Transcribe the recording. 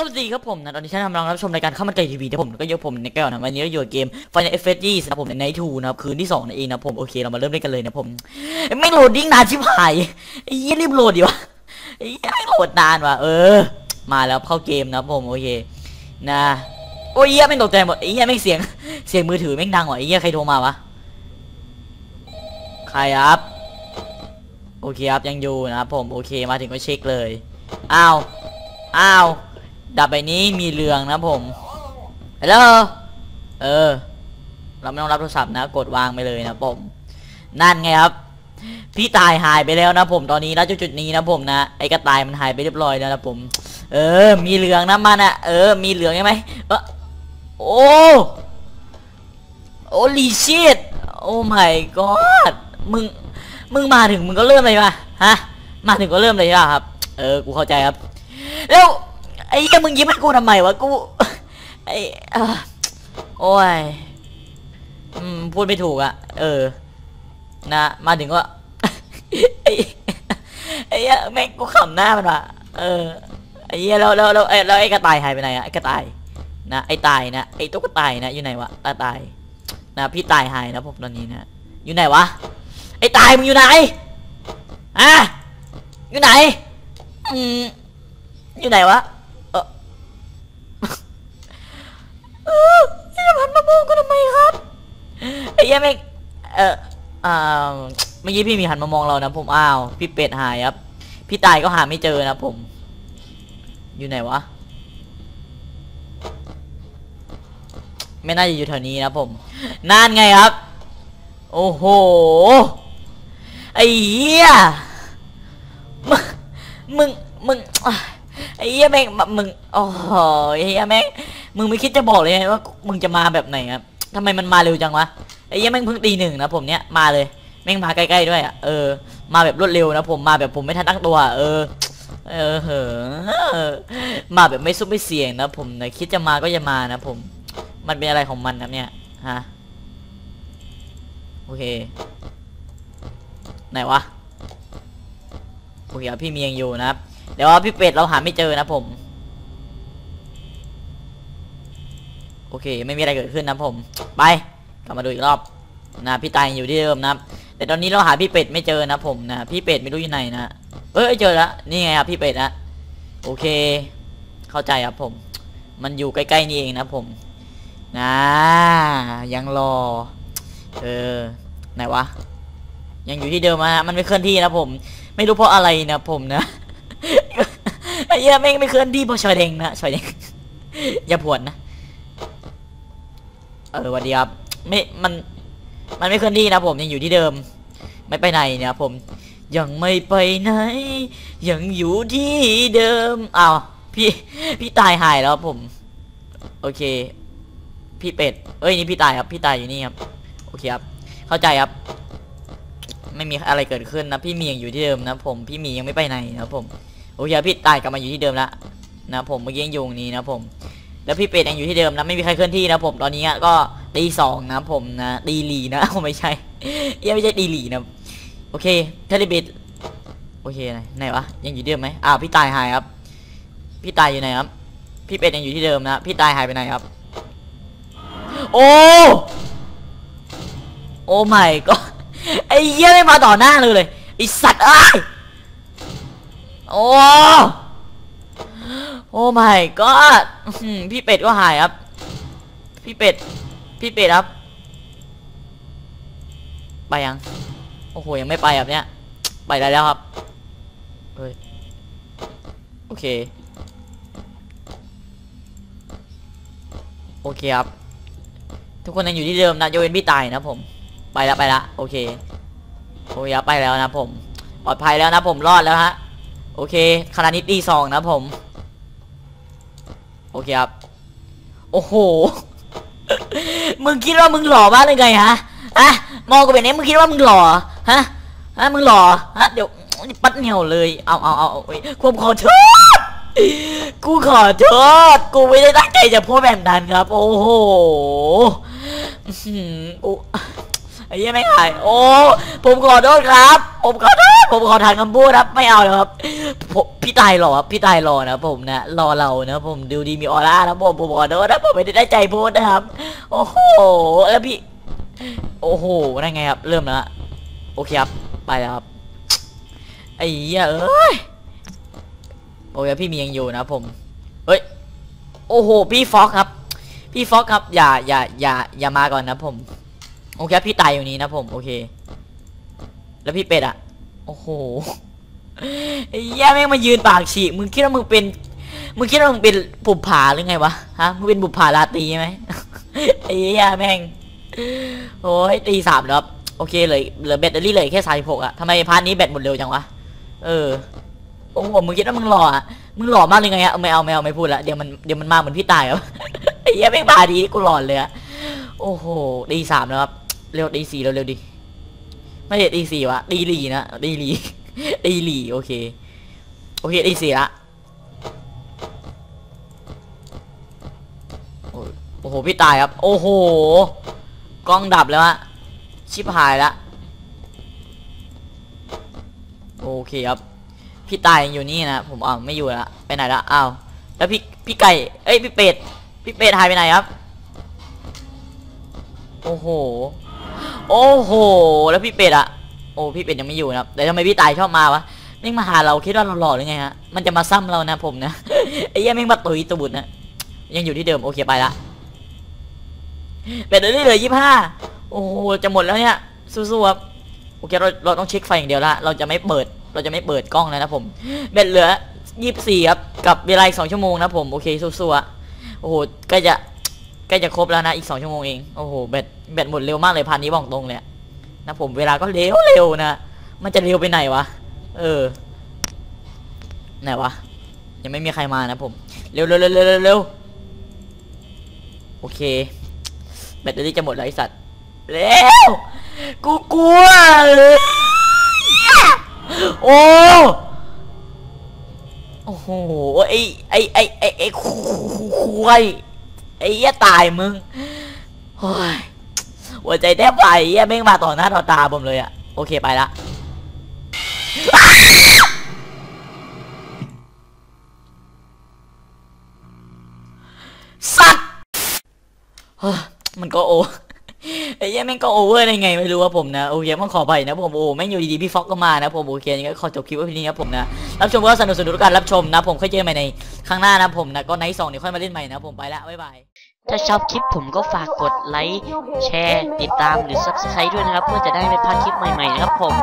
สวัสดีครับผมนะตอนนี้ฉันกำลังรับชมรายการข้าวมันไก่ทีวีนะผมก็ยกผมในแก้วนะวันนี้เราอยู่เกม Final Fantasy นะผมในไนทูนะครับคืนที่สองนั่นเองนะผมโอเคเรามาเริ่มเล่นกันเลยนะผมไม่โหลดดิ้งนานชิบหายไอ้เหี้ยรีบโหลดดิวะไอ้เหี้ยไม่โหลดนานว่ะเออ มาแล้วเข้าเกมนะผมโอเคนะโอ้ยเหี้ยไม่ตกใจหมดไอ้เหี้ยไม่เสียงเสียงมือถือไม่ดังว่ะไอ้เหี้ยใครโทรมาวะใครครับโอเคครับยังอยู่นะครับผมโอเคมาถึงก็เช็คเลยอ้าวอ้าว ดับใบนี้มีเรืองนะผมฮัลโหลเออ เราไม่ต้องรับโทรศัพท์นะ กดวางไปเลยนะผม นั่นไงครับ พี่ตายหายไปแล้วนะผมตอนนี้นะจุดๆนี้นะผมนะไอ้กระต่ายมันหายไปเรียบร้อยแล้วนะผม เออ มีเหลืองนะมันอะเออ มีเหลืองใช่ไหมเออโอ้โอลีชิตโอ้ my god มึง มึงมาถึงมึงก็เริ่มเลยป่ะฮะ มาถึงก็เริ่มเลยป่ะครับ เออ กูเข้าใจครับแล้ว ไอ้เหี้ยมึงยิ้มให้กูทำไมวะกูไอ้โอ้ยอืมพูดไม่ถูกอะเออ นะมาถึงก็ไอ้ไอ้เหี้ยแม่งกูขำหน้ามันว่ะเออไอ้เหี้ยแล้วแล้วแล้วไอ้แล้วไอ้กระต่ายหายไปไหนอะไอ้กระต่ายนะไอ้ตายนะไอ้ตุ๊กตายนะอยู่ไหนวะกระต่ายนะพี่ตายหายนะผมตอนนี้นะอยู่ไหนวะไอ้ตายมึงอยู่ไหนอะอยู่ไหนอืมอยู่ไหนวะ เออ เออจะพัน มามองก็ทำไมครับไอ้ยังไม่เอออ่าเมื่อกี้พี่มีหันมามองเรานะผมอ้าวพี่เป็ดหายครับ พี่ตายก็หาไม่เจอนะผม อยู่ไหนวะไม่น่าจะอยู่แถวนี้นะผมนั่นไงครับ โอ้โหไอ้เหี้ยมึงมึงมึงไอ้เหี้ยแม่งมึงโอ้โหไอ้เหี้ยแม่ง มึงไม่คิดจะบอกเลยว่ามึงจะมาแบบไหนครับทำไมมันมาเร็วจังวะไอ้เหี้ยแม่งเพิ่งตีหนึ่งนะผมเนี้ยมาเลยแม่งมาใกล้ๆด้วยอะเออมาแบบรวดเร็วนะผมมาแบบผมไม่ทันตั้งตัว เออเออเหอมาแบบไม่ซุบไม่เสี่ยงนะผมนะคิดจะมาก็จะมานะผม มันเป็นอะไรของมันครับเนี่ยฮะโอเคไหนวะโอเคพี่เมียงอยู่นะครับเดี๋ยวว่าพี่เป็ดเราหาไม่เจอนะผม โอ เค ไม่มีอะไรเกิดขึ้นนะผม ไป กลับมาดูอีกรอบนะพี่ตายอยู่ที่เดิมนะแต่ตอนนี้เราหาพี่เป็ดไม่เจอนะผมนะพี่เป็ดไม่รู้อยู่ไหนนะเอ้ยเจอแล้วนี่ไงครับพี่เป็ดนะโอเค เข้าใจครับผม มันอยู่ใกล้ๆนี่เองนะผมนะยังรอเออไหนวะยังอยู่ที่เดิมนะฮะมันไม่เคลื่อนที่นะผม ไม่รู้เพราะอะไรนะผมนะไอ้เหี้ยไม่ไม่เคลื่อนที่เพราะชอยแดงนะชอยแดงอย่าผวนนะ เออวัสดีครับไม่มันมันไม่เคลื่อนที่นะผมยังอยู่ที่เดิม ไม่ไปไหนเนี่ยผม ยังไม่ไปไหน ยังอยู่ที่เดิมอ้าวพี่พี่ตายหายแล้วผม โอเค พี่เป็ดเอ้ยนี่พี่ตายครับพี่ตายอยู่นี่ครับโอเคครับ เข้าใจครับ ไม่มีอะไรเกิดขึ้นนะ พี่มียังอยู่ที่เดิมนะ ผมพี่มียังไม่ไปไหนนะผมโอเคครับพี่ตายกลับมาอยู่ที่เดิมแล้วนะผมเมื่อกี้ยังอยู่ตรงนี้นะผม แล้วพี่เป็ดยังอยู่ที่เดิมนะไม่มีใครเคลื่อนที่นะผมตอนนี้ก็ตีสองนะผมนะตีหลีนะไม่ใช่ยังไม่ใช่ตีหลีนะโอเคเทเลบิดโอเคไหนไหนวะยังอยู่เดิมไหมอ้าวพี่ตายหายครับ พี่ตายอยู่ไหนครับ พี่เป็ดยังอยู่ที่เดิมนะพี่ตายหายไปไหนครับ โอ้โอ้ไม่ก็ไอ้เหี้ยไม่มาต่อหน้าเลยเลยไอสัตว์เอ้ยโอ้ โอ้ไม่ก็พี่เป็ดก็หายครับ พี่เป็ด พี่เป็ดครับ ไปยัง โอ้โห ยังไม่ไปแบบเนี้ย ไปได้แล้วครับเฮ้ยโอเค โอเคครับ ทุกคนยังอยู่ที่เดิมนะโยเวนพี่ตายนะผม ไปแล้วไปละโอเคโอ้ยไปแล้วนะผม ปลอดภัยแล้วนะผมรอดแล้วฮะ โอเคขณะนี้ตีสองนะผม อเคครับ โอ้โห มึงคิดว่ามึงหล่อมากเลยไงฮะอะมองกูแบบนี้มึงคิดว่ามึงหล่อฮะฮะมึงหล่อฮะเดี๋ยวปัดเหนียวเลย เอาเอาเอาเอาความขอโทษกูขอโทษกูไม่ได้ตั้งใจจะพูดแบบนั้นครับ โอ้โหอื้อ ไอ้เหี้ยังไม่ถ่าย โอ้ ผมขอโทษครับ ผมขอโทษ ผมขอทานคำพูดครับ ไม่เอาเลยครับ พี่ตายหล่อครับ พี่ตายหล่อนะผมนะ รอเรานะ ผมดูดีมีออร่านะผม ผมขอโทษนะ ผมไม่ได้ได้ใจพูดนะครับ โอ้โห แล้วพี่ โอ้โหนั่นไงครับ เริ่มแล้วโอเคครับ ไปแล้วครับ ไอ้เหี้ยเอ้ยโอ้ยพี่มียังอยู่นะผม เฮ้ย โอ้โห พี่ฟอกครับ พี่ฟอกครับ อย่า อย่า อย่า อย่ามาก่อนนะผม โอเคพี่ตายอยู่นี้นะผมโอเค แล้วพี่เป็ดอะโอ้โหไอ้เหี้ยแม่งมายืนปากฉีกมึงคิดว่ามึงเป็นมึงคิดว่ามึงเป็นบุปผาหรือไงวะฮะมึงเป็นบุปผาราตรีไหมไอ้เหี้ยแม่งโอ้ยตีสามแล้วครับโอเคเลยเหลือแบตเตอรี่เลยแค่สามหกอะทำไมพาร์ทนี้แบตหมดเร็วจังวะเออโอ้โหมึงคิดว่ามึงหล่ออะมึงหล่อมากเลยไงอะไม่เอาไม่เอาไม่พูดละเดี๋ยวมันเดี๋ยวมันมาเหมือนพี่ตายครับไอ้เหี้ยแม่งบาดีกูหล่อเลยอะโอ้โหตีสามแล้วครับ เร็วตีสี่เร็วเร็วดิไม่ใช่ตีสี่วะตีหลีนะตีหลีตีหลีโอเคโอเคตีสี่ละโอ้โหพี่ตายครับ โอ้โหกล้องดับแล้วอะชิบหายละโอเคครับ พี่ตายยังอยู่นี่นะผมอ้าวไม่อยู่ละไปไหนละอ้าวแล้วพี่พี่ไก่เอ้ยพี่เป็ดพี่เป็ดหายไปไหนครับ โอ้โห โอ้โห แล้วพี่เป็ดอะโอ้พี่เป็ดยังไม่อยู่นะครับแต่ทำไมพี่ตายชอบมาวะแม่งมาหาเราคิดว่าเราหล่อหรือไงฮะมันจะมาซ้ำเรานะผมนะไอ้เหี้ยแม่งมาตุยตูดนะยังอยู่ที่เดิมโอเคไปละเป็ดเหลือเหลือยี่ห้าโอ้โหจะหมดแล้วเนี่ยสู้ๆครับโอเคเราเราต้องเช็คไฟอย่างเดียวละเราจะไม่เปิดเราจะไม่เปิดกล้องแล้วนะผมเบ็ดเหลือยี่สี่ครับกับเวลาอีกสองชั่วโมงนะผมโอเคสู้ๆโอ้โหใกล้จะใกล้จะครบแล้วนะอีกสองชั่วโมงเองโอ้โหแบต แบตหมดเร็วมากเลยพันนี้บอกตรงเลยนะผมเวลาก็เร็วเร็วนะมันจะเร็วไปไหนวะเออไหนวะยังไม่มีใครมานะผมเร็วเร็วเร็วเร็วเร็วเร็วโอเค แบตเตอรี่จะหมดแล้วไอสัตว์เร็วกูกลัวโอ้โอ้โหไอไอไอไอไอควายไอ้ยตายมึงโอ้ย หัวใจแทบไปเหี้ยแม่งมาต่อหน้าต่อตาผมเลยอะโอเคไปละสัตว์มันก็โอไอ้เหี้ยแม่งก็โอเวอร์ได้ไงไม่รู้ว่าผมนะโอเคต้องขอไปนะผมโอ้แม่งอยู่ดีๆพี่ฟ็อกก็มานะผมโอเคยังไงขอจบคลิปไว้เพียงนี้ครับผมนะรับชมก็สนุกสนุกการรับชมนะผมค่อยเจอกันใหม่ในครั้งหน้านะผมนะก็ไนท์สองเดี๋ยวค่อยมาเล่นใหม่นะผมไปละบ๊ายบาย ถ้าชอบคลิปผมก็ฝากกดไลค์แชร์ติดตามหรือ Subscribe ด้วยนะครับ เพื่อจะได้ไม่พลาดคลิปใหม่ๆนะครับผม